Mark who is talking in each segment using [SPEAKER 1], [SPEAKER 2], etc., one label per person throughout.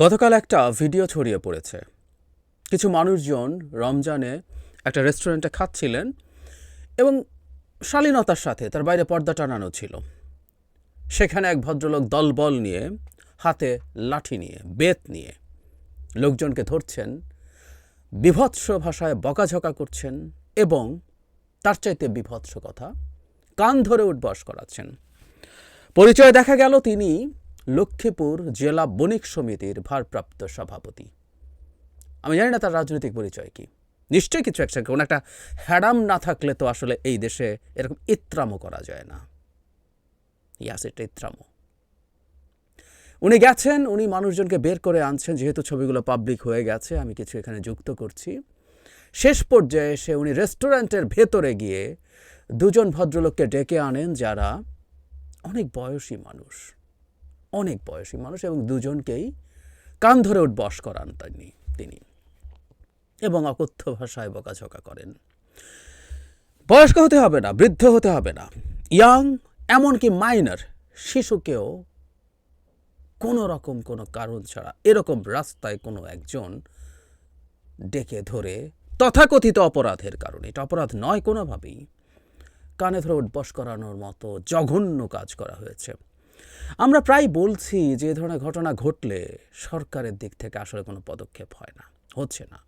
[SPEAKER 1] গতকাল একটা ভিডিও ছড়িয়ে পড়েছে। কিছু মানুষজন রমজানে একটা রেস্টুরেন্টে খাচ্ছিলেন এবং শালীনতার সাথে তার বাইরে পর্দা টানানো ছিল। সেখানে এক ভদ্রলোক দলবল নিয়ে, হাতে লাঠি নিয়ে, বেত নিয়ে লোকজনকে ধরছেন, বিভৎস ভাষায় বকাঝকা করছেন এবং তার চাইতে বিভৎস কথা কান ধরে উঠবাস করাচ্ছেন। পরিচয় দেখা গেল তিনি লক্ষ্মীপুর জেলা বণিক সমিতির ভারপ্রাপ্ত সভাপতি। আমি জানি না তার রাজনৈতিক পরিচয় কি। নিশ্চয়ই কিছু একটা, কোনো একটা হ্যাডাম না থাকলে তো আসলে এই দেশে এরকম ইত্রামো করা যায় না। ইয়াস, এটা ইত্রামো উনি গেছেন, উনি মানুষজনকে বের করে আনছেন, যেহেতু ছবিগুলো পাবলিক হয়ে গেছে, আমি কিছু এখানে যুক্ত করছি। শেষ পর্যায়ে এসে উনি রেস্টুরেন্টের ভেতরে গিয়ে দুজন ভদ্রলোককে ডেকে আনেন যারা অনেক বয়সী মানুষ। অনেক বয়সী মানুষ এবং দুজনকেই কান ধরে উঠবস করান তিনি তিনি। এবং অকথ্য ভাষায় বকাঝকা করেন। বয়স্ক হতে হবে না, বৃদ্ধ হতে হবে না। ইয়াং, এমনকি মাইনার শিশুকেও কোনো রকম কোনো কারণ ছাড়া এরকম রাস্তায় কোনো একজন ডেকে ধরে তথাকথিত অপরাধের কারণে। এটা অপরাধ নয় কোনোভাবেই। কানে ধরে উঠবস করানোর মতো জঘন্য কাজ করা হয়েছে। আমরা প্রায় বলছি যে ধরনের ঘটনা ঘটলে সরকারের দিক থেকে আসলে কোনো পদক্ষেপ হয় না, হচ্ছে না।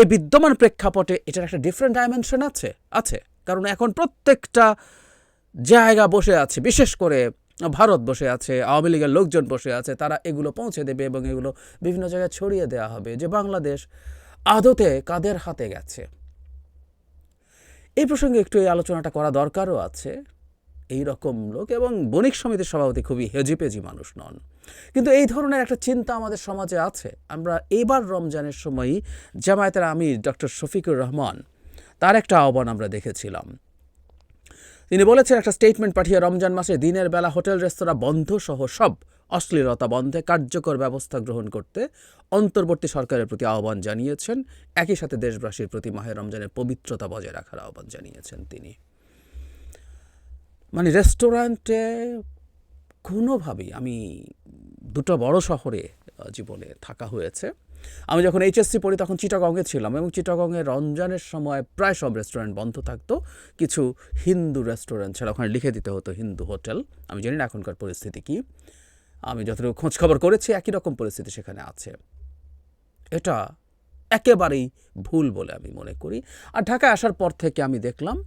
[SPEAKER 1] এই বিদ্যমান প্রেক্ষাপটে এটার একটা ডিফারেন্ট ডাইমেনশন আছে আছে। কারণ এখন প্রত্যেকটা জায়গা বসে আছে, বিশেষ করে ভারত বসে আছে, আওয়ামী লীগের লোকজন বসে আছে, তারা এগুলো পৌঁছে দেবে এবং এগুলো বিভিন্ন জায়গায় ছড়িয়ে দেওয়া হবে যে বাংলাদেশ আদতে কাদের হাতে গেছে। এই প্রসঙ্গে একটু এই আলোচনাটা করা দরকারও আছে। এই রকম লোক এবং বণিক সমিতির সভাপতি খুবই হেজিপেজি মানুষ নন। কিন্তু এই ধরনের একটা চিন্তা আমাদের সমাজে আছে। আমরা এবার রমজানের সময়ই জামায়াতের আমির ডক্টর শফিকুর রহমান, তার একটা আহ্বান আমরা দেখেছিলাম। তিনি বলেছেন, একটা স্টেটমেন্ট পাঠিয়ে রমজান মাসে দিনের বেলা হোটেল, রেস্তোরাঁ বন্ধ সহ সব অশ্লীলতা বন্ধে কার্যকর ব্যবস্থা গ্রহণ করতে অন্তর্বর্তী সরকারের প্রতি আহ্বান জানিয়েছেন। একই সাথে দেশবাসীর প্রতি মাহে রমজানের পবিত্রতা বজায় রাখার আহ্বান জানিয়েছেন তিনি। মানে রেস্টুরেন্টে কোনোভাবেই আমি দুটো বড় শহরে জীবনে থাকা হয়েছে। আমি যখন এইচএসসি পড়ি তখন চিটাগংয়ে ছিলাম এবং চিটাগংয়ে রমজানের সময় প্রায় সব রেস্টুরেন্ট বন্ধ থাকতো। কিছু হিন্দু রেস্টুরেন্ট ছাড়া ওখানে লিখে দিতে হতো হিন্দু হোটেল। আমি জানি না এখনকার পরিস্থিতি কী। আমি যতটুকু খোঁজ খবর করেছি একই রকম পরিস্থিতি সেখানে আছে। এটা একেবারেই ভুল বলে আমি মনে করি। আর ঢাকায় আসার পর থেকে আমি দেখলাম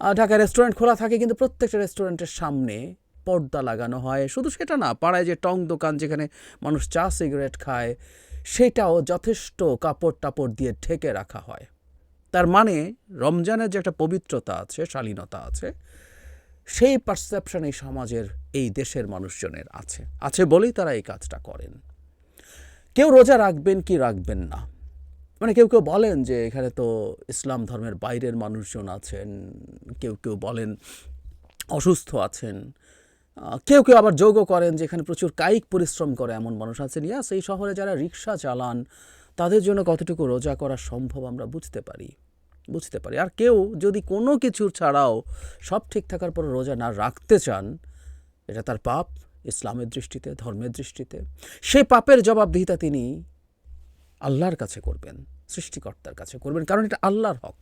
[SPEAKER 1] ঢাকায় রেস্টুরেন্ট খোলা থাকে কিন্তু প্রত্যেকটা রেস্টুরেন্টের সামনে পর্দা লাগানো হয়। শুধু সেটা না, পাড়ায় যে টং দোকান যেখানে মানুষ চা সিগারেট খায়, সেটাও যথেষ্ট কাপড় টাপড় দিয়ে ঢেকে রাখা হয়। তার মানে রমজানের যে একটা পবিত্রতা আছে, শালীনতা আছে, সেই পারসেপশন এই সমাজের এই দেশের মানুষজনের আছে। আছে বলেই তারা এই কাজটা করেন। কেউ রোজা রাখবেন কি রাখবেন না? মানে কেউ কেউ বলেন যে এখানে তো ইসলাম ধর্মের বাইরের মানুষজন আছেন, কেউ কেউ বলেন অসুস্থ আছেন। কেউ কেউ আবার যোগও করেন যে এখানে প্রচুর কায়িক পরিশ্রম করে এমন মানুষ আছেন। ইয়াস এই শহরে যারা রিক্সা চালান, তাদের জন্য কতটুকু রোজা করা সম্ভব আমরা বুঝতে পারি। বুঝতে পারি। আর কেউ যদি কোনো কিছুর ছাড়াও সব ঠিক থাকার পর রোজা না রাখতে চান, এটা তার পাপ ইসলামের দৃষ্টিতে, ধর্মের দৃষ্টিতে। সেই পাপের জবাবদিহিতা তিনি আল্লাহর কাছে করবেন, সৃষ্টিকর্তার কাছে করবেন, কারণ এটা আল্লাহর হক।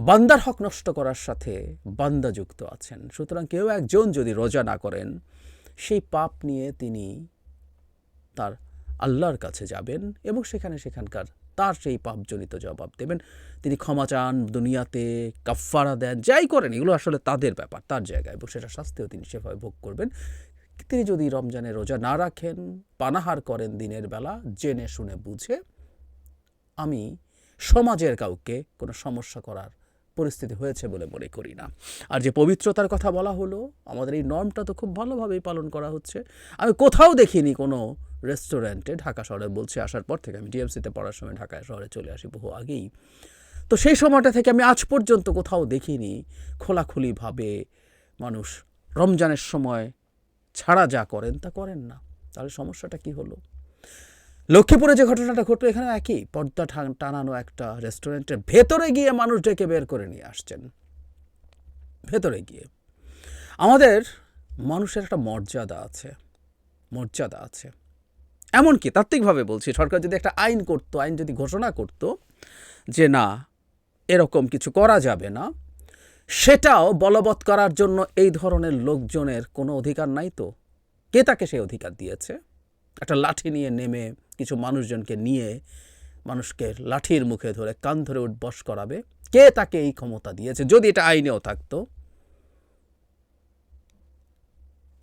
[SPEAKER 1] বান্দার হক নষ্ট করার সাথে বান্দা যুক্ত আছেন। সুতরাং কেউ একজন যদি রোজা না করেন, সেই পাপ নিয়ে তিনি তার আল্লাহর কাছে যাবেন এবং সেখানে সেখানকার তার সেই পাপজনিত জবাব দেবেন। তিনি ক্ষমা চান, দুনিয়াতে কাফফারা দেন, যাই করেন, এগুলো আসলে তাদের ব্যাপার, তার জায়গায় এবং সেটা শাস্তিও তিনি সেভাবে ভোগ করবেন। তিনি যদি রমজানে রোজা না রাখেন, পানাহার করেন দিনের বেলা, জেনে শুনে বুঝে, আমি সমাজের কাউকে কোনো সমস্যা করার পরিস্থিতি হয়েছে বলে মনে করি না। আর যে পবিত্রতার কথা বলা হলো, আমাদের এই নর্মটা তো খুব ভালোভাবেই পালন করা হচ্ছে। আমি কোথাও দেখিনি কোনো রেস্টুরেন্টে ঢাকা শহরে বলছি, আসার পর থেকে আমি ডিএমসিতে পড়ার সময় ঢাকা শহরে চলে আসি বহু আগেই। তো সেই সময়টা থেকে আমি আজ পর্যন্ত কোথাও দেখিনি। খোলাখুলিভাবে মানুষ রমজানের সময় ছাড়া যা করেন, তা করেন না। তাহলে সমস্যাটা কি হলো? লক্ষ্মীপুরে যে ঘটনাটা ঘটলো এখানে একই। পর্দা টানানো একটা রেস্টুরেন্টের ভেতরে গিয়ে মানুষ ডেকে বের করে নিয়ে আসছেন। ভেতরে গিয়ে। আমাদের মানুষের একটা মর্যাদা আছে মর্যাদা আছে। এমনকি তাত্ত্বিকভাবে বলছি, সরকার যদি একটা আইন করতো, আইন যদি ঘোষণা করতো যে না, এরকম কিছু করা যাবে না সেটাও বলবৎ করার জন্য এই ধরনের লোকজনের কোনো অধিকার নাই তো? কে তাকে সেই অধিকার দিয়েছে? একটা লাঠি নিয়ে নেমে কিছু মানুষজনকে নিয়ে মানুষকে লাঠির মুখে ধরে কান ধরে উঠবস করাবে। কে তাকে এই ক্ষমতা দিয়েছে? যদি এটা আইনেও থাকতো।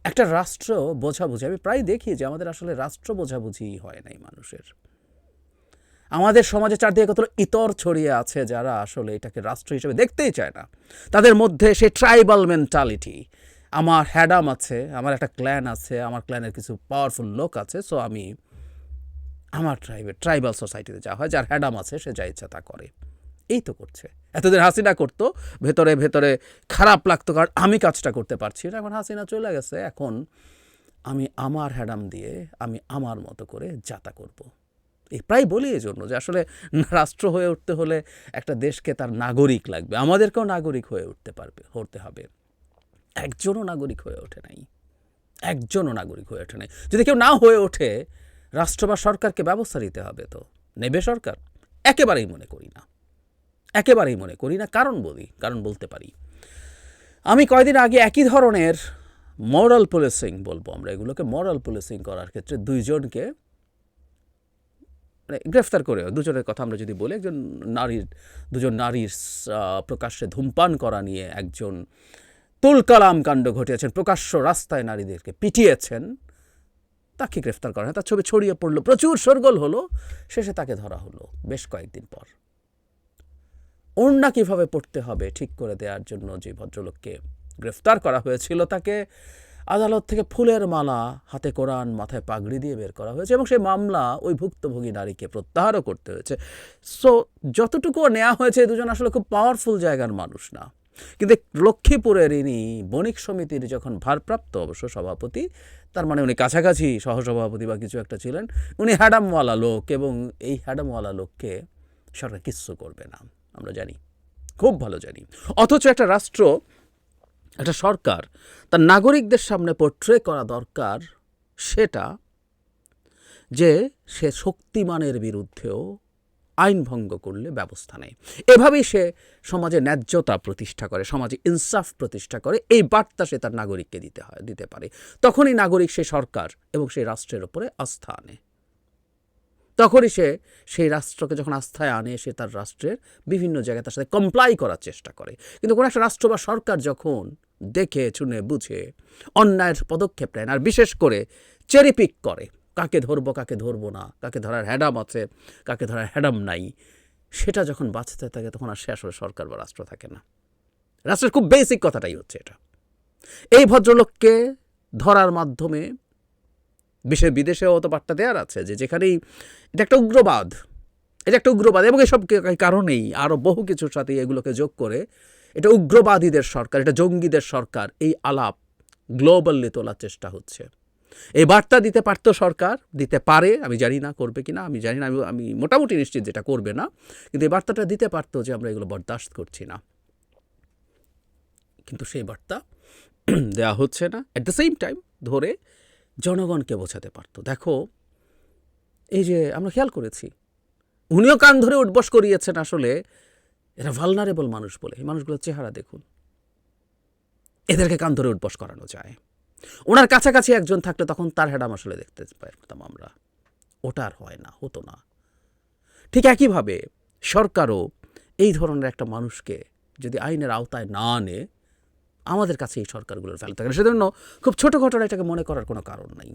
[SPEAKER 1] একটা রাষ্ট্র বোঝাবুঝি, আমি প্রায় দেখি যে আমাদের আসলে রাষ্ট্র বোঝাবুঝি হয় নাই মানুষের। আমাদের সমাজে চারদিকে কত ইতর ছড়িয়ে আছে যারা আসলে এটাকে রাষ্ট্র হিসেবে দেখতেই চায় না। তাদের মধ্যে সেই ট্রাইবাল মেন্টালিটি আমার হ্যাডাম আছে, আমার একটা ক্ল্যান আছে, আমার ক্ল্যানের কিছু পাওয়ারফুল লোক আছে সো আমি আমার ট্রাইবে ট্রাইবাল সোসাইটিতে যা হয়, যার হ্যাডাম আছে, সে যা ইচ্ছা তা করে। এই তো করছে। এতদিন হাসিনা করতো, ভেতরে ভেতরে খারাপ লাগতো, কারণ আমি কাজটা করতে পারছি না। এখন হাসিনা চলে গেছে, এখন আমি আমার হ্যাডাম দিয়ে আমি আমার মতো করে যাতা করব। এই প্রায় বলি এই জন্য যে আসলে রাষ্ট্র হয়ে উঠতে হলে একটা দেশকে তার নাগরিক লাগবে। আমাদেরকেও নাগরিক হয়ে উঠতে পারবে, হতে হবে। একজনও নাগরিক হয়ে ওঠে নাই। একজনও নাগরিক হয়ে ওঠে নাই। যদি কেউ না হয়ে ওঠে, রাষ্ট্র বা সরকারকে ব্যবস্থা নিতে হবে তো। নেবে সরকার? একেবারেই মনে করি না। একেবারেই মনে করি না, কারণ বলি, কারণ বলতে পারি। আমি কয়দিন আগে একই ধরনের মরাল পুলিশিং বলব আমরা। এগুলোকে মরাল পুলিশিং করার ক্ষেত্রে দুইজনকে মানে গ্রেফতার করে দুজনের কথা আমরা যদি বলি, একজন নারীর, দুজন নারীর প্রকাশ্যে ধূমপান করা নিয়ে একজন তুলকালাম কাণ্ড ঘটিয়েছেন, প্রকাশ্য রাস্তায় নারীদেরকে পিটিয়েছেন, তাকে গ্রেফতার করা হয়। তার ছবি ছড়িয়ে পড়ল, প্রচুর সরগোল হলো, শেষে তাকে ধরা হলো, বেশ কয়েকদিন পর। ওড়না কীভাবে পড়তে হবে ঠিক করে দেওয়ার জন্য যে ভদ্রলোককে গ্রেফতার করা হয়েছিল তাকে আদালত থেকে ফুলের মালা হাতে কোরআন মাথায় পাগড়ি দিয়ে বের করা হয়েছে এবং সেই মামলা ওই ভুক্তভোগী নারীকে প্রত্যাহারও করতে হয়েছে। সো যতটুকু নেওয়া হয়েছে দুজন আসলে খুব পাওয়ারফুল জায়গার মানুষ না। কিন্তু লক্ষ্মীপুরের ইনি বণিক সমিতির যখন ভারপ্রাপ্ত অবশ্য সভাপতি, তার মানে উনি কাছাকাছি সহসভাপতি বা কিছু একটা ছিলেন, উনি হ্যাডামওয়ালা লোক এবং এই হ্যাডামওয়ালা লোককে সরকার কিচ্ছু করবে না। আমরা জানি, খুব ভালো জানি। অথচ একটা রাষ্ট্র একটা সরকার তার নাগরিকদের সামনে পোট্রে করা দরকার সেটা যে সে শক্তিমানের বিরুদ্ধেও আইন ভঙ্গ করলে ব্যবস্থা নেয়। এভাবেই সে সমাজে ন্যায্যতা প্রতিষ্ঠা করে, সমাজে ইনসাফ প্রতিষ্ঠা করে, এই বার্তা সে তার নাগরিককে দিতে হয়, দিতে পারে। তখনই নাগরিক সে সরকার এবং সেই রাষ্ট্রের ওপরে আস্থা আনে। তখনই সে সেই রাষ্ট্রকে যখন আস্থায় আনে, সে তার রাষ্ট্রের বিভিন্ন জায়গায় তার সাথে কমপ্লাই করার চেষ্টা করে। কিন্তু কোনো একটা রাষ্ট্র বা সরকার যখন দেখে, শুনে, বুঝে, অন্যায়ের পদক্ষেপ নেয় আর বিশেষ করে চেরিপিক করে, কাকে ধরবো কাকে ধরবো না, কাকে ধরার হ্যাডাম আছে, কাকে ধরার হ্যাডাম নাই, সেটা যখন বাঁচতে থাকে, তখন আর সে আসলে সরকার বা রাষ্ট্র থাকে না। রাষ্ট্রের খুব বেসিক কথাটাই হচ্ছে এটা। এই ভদ্রলোককে ধরার মাধ্যমে বিশ্বের বিদেশেও অত বার্তা দেওয়ার আছে যে যেখানেই এটা একটা উগ্রবাদ, এটা একটা উগ্রবাদ এবং এসব কারণেই আরও বহু কিছুর সাথে এগুলোকে যোগ করে এটা উগ্রবাদীদের সরকার, এটা জঙ্গিদের সরকার, এই আলাপ গ্লোবালি তোলার চেষ্টা হচ্ছে। এই বার্তা দিতে পারতো সরকার, দিতে পারে, আমি জানি না করবে কি না আমি জানি না, আমি আমি মোটামুটি নিশ্চিত যেটা করবে না, কিন্তু এই বার্তাটা দিতে পারতো যে আমরা এগুলো বরদাস্ত করছি না। কিন্তু সেই বার্তা দেওয়া হচ্ছে না। অ্যাট দ্য সেম টাইম ধরে জনগণকে বোঝাতে পারতো। দেখো, এই যে আমরা খেয়াল করেছি, উনিও কান ধরে উঠবস করিয়েছেন আসলে, এরা ভালনারেবল মানুষ বলে, এই মানুষগুলোর চেহারা দেখুন। এদেরকে কান ধরে উঠবস করানো যায়। ওনার কাছাকাছি একজন থাকলে তখন তার হ্যাডাম আসলে দেখতে পারতাম আমরা। ওটা আর হয় না, হতো না। ঠিক একইভাবে সরকারও এই ধরনের একটা মানুষকে যদি আইনের আওতায় না আনে আমাদের কাছে এই সরকারগুলোর ভ্যালু থাকে। সেজন্য খুব ছোট ঘটনা এটাকে মনে করার কোনো কারণ নাই।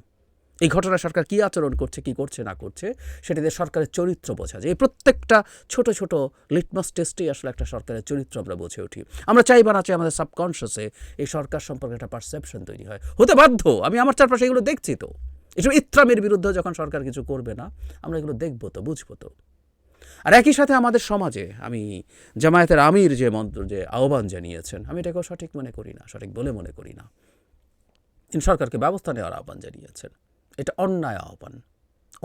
[SPEAKER 1] এই ঘটনা সরকার কী আচরণ করছে, কি করছে, না করছে, সেটা দিয়ে সরকারের চরিত্র বোঝা যায়। এই প্রত্যেকটা ছোট ছোট লিটমাস টেস্টেই আসলে একটা সরকারের চরিত্র আমরা বুঝে উঠি। আমরা চাই বা না চাই আমাদের সাবকনশিয়াসে এই সরকার সম্পর্কে একটা পারসেপশন তৈরি হয়। হতে বাধ্য, আমি আমার চারপাশে এগুলো দেখছি তো। এসব ইত্রামের বিরুদ্ধে যখন সরকার কিছু করবে না, আমরা এগুলো দেখব তো, বুঝব তো। আর একই সাথে আমাদের সমাজে আমি জামায়াতের আমির যে মন্ত্র, যে আহ্বান জানিয়েছেন, আমি এটাকেও সঠিক মনে করি না, সঠিক বলে মনে করি না। তিনি সরকারকে ব্যবস্থা নেওয়ার আহ্বান জানিয়েছেন। এটা অন্যায় আহ্বান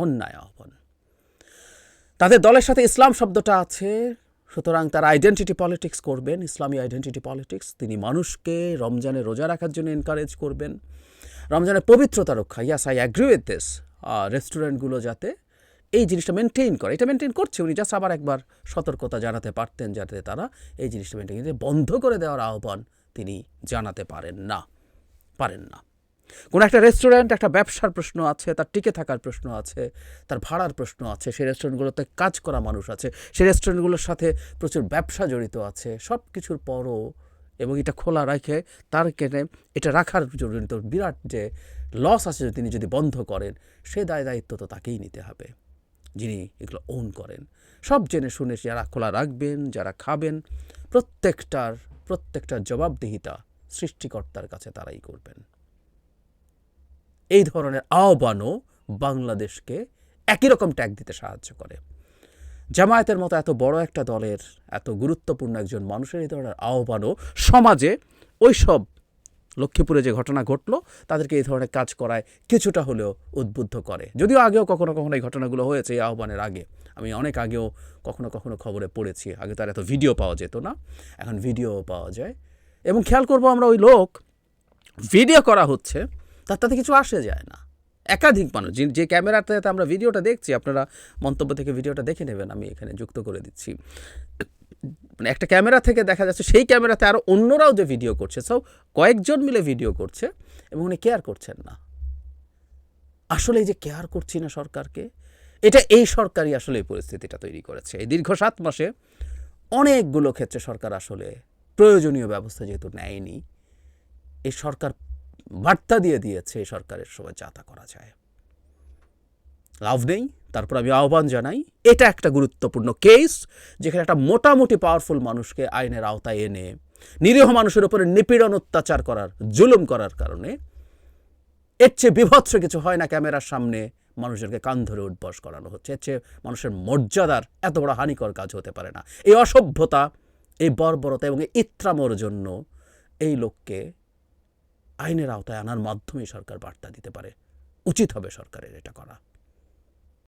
[SPEAKER 1] অন্যায় আহ্বান। তাদের দলের সাথে ইসলাম শব্দটা আছে, সুতরাং তারা আইডেন্টিটি পলিটিক্স করবেন, ইসলামী আইডেন্টিটি পলিটিক্স তিনি মানুষকে রমজানে রোজা রাখার জন্য এনকারেজ করবেন। রমজানের পবিত্রতা রক্ষা yes I agree with this রেস্টুরেন্টগুলো যাতে এই জিনিসটা মেনটেন করে। এটা মেনটেন করছে উনি জাস্ট আবার একবার সতর্কতা জানাতে পারতেন যাতে তারা এই জিনিসটা মেনটেন বন্ধ করে দেওয়ার আহ্বান তিনি জানাতে পারেন না পারেন না। কোনো একটা রেস্টুরেন্ট একটা ব্যবসার প্রশ্ন আছে, তার টিকে থাকার প্রশ্ন আছে, তার ভাড়ার প্রশ্ন আছে, সেই রেস্টুরেন্টগুলোতে কাজ করা মানুষ আছে, সেই রেস্টুরেন্টগুলোর সাথে প্রচুর ব্যবসা জড়িত আছে সব কিছুর পরও এবং এটা খোলা রেখে তার কেনে এটা রাখার জড়িত বিরাট যে লস আছে তিনি যদি বন্ধ করেন, সে দায় দায়িত্ব তো তাকেই নিতে হবে। যিনি এগুলো ওন করেন। সব জেনে শুনে যারা খোলা রাখবেন, যারা খাবেন, প্রত্যেকটার প্রত্যেকটার জবাবদিহিতা সৃষ্টিকর্তার কাছে তারাই করবেন। এই ধরনের আহ্বানও বাংলাদেশকে একই রকম ট্যাগ দিতে সাহায্য করে। জামায়াতের মতো এত বড় একটা দলের, এত গুরুত্বপূর্ণ একজন মানুষের এই ধরনের আহ্বানও সমাজে ওই সব লক্ষ্মীপুরে যে ঘটনা ঘটলো, তাদেরকে এই ধরনের কাজ করায় কিছুটা হলেও উদ্বুদ্ধ করে। যদিও আগেও কখনো কখনো এই ঘটনাগুলো হয়েছে এই আহ্বানের আগে। আমি অনেক আগেও কখনো কখনো খবরে পড়েছি, আগে তার এত ভিডিও পাওয়া যেত না, এখন ভিডিও পাওয়া যায়। এবং খেয়াল করব আমরা ওই লোক, ভিডিও করা হচ্ছে, তার তাতে কিছু আসে যায় না। একাধিক মানুষ, যে যে ক্যামেরাতে আমরা ভিডিওটা দেখছি, আপনারা মন্তব্য থেকে ভিডিওটা দেখে নেবেন, আমি এখানে যুক্ত করে দিচ্ছি। মানে একটা ক্যামেরা থেকে দেখা যাচ্ছে সেই ক্যামেরাতে আরও অন্যরাও যে ভিডিও করছে। সব কয়েকজন মিলে ভিডিও করছে এবং উনি কেয়ার করছেন না। আসলে এই যে কেয়ার করছি না সরকারকে, এটা এই সরকারই আসলে এই পরিস্থিতিটা তৈরি করেছে। এই দীর্ঘ সাত মাসে অনেকগুলো ক্ষেত্রে সরকার আসলে প্রয়োজনীয় ব্যবস্থা যেহেতু নেয়নি, এই সরকার বার্তা দিয়ে দিয়েছে এই সরকারের সময় যাতা করা যায়। লাভ নেই। তারপর আমি আহ্বান জানাই, এটা একটা গুরুত্বপূর্ণ কেস যেখানে একটা মোটামুটি পাওয়ারফুল মানুষকে আইনের আওতায় এনে, নিরীহ মানুষের উপরে নিপীড়ন অত্যাচার করার, জুলুম করার কারণে এর চেয়ে বিভৎস কিছু হয় না ক্যামেরার সামনে মানুষদেরকে কান ধরে উদ্বাস করানো হচ্ছে। এর চেয়ে মানুষের মর্যাদার এত বড় হানিকর কাজ হতে পারে না। এই অসভ্যতা, এই বর্বরতা এবং এই ইত্রামর জন্য এই লোককে আইনের আওতায় আনার মাধ্যমেই সরকার বার্তা দিতে পারে। উচিত হবে সরকারের এটা করা।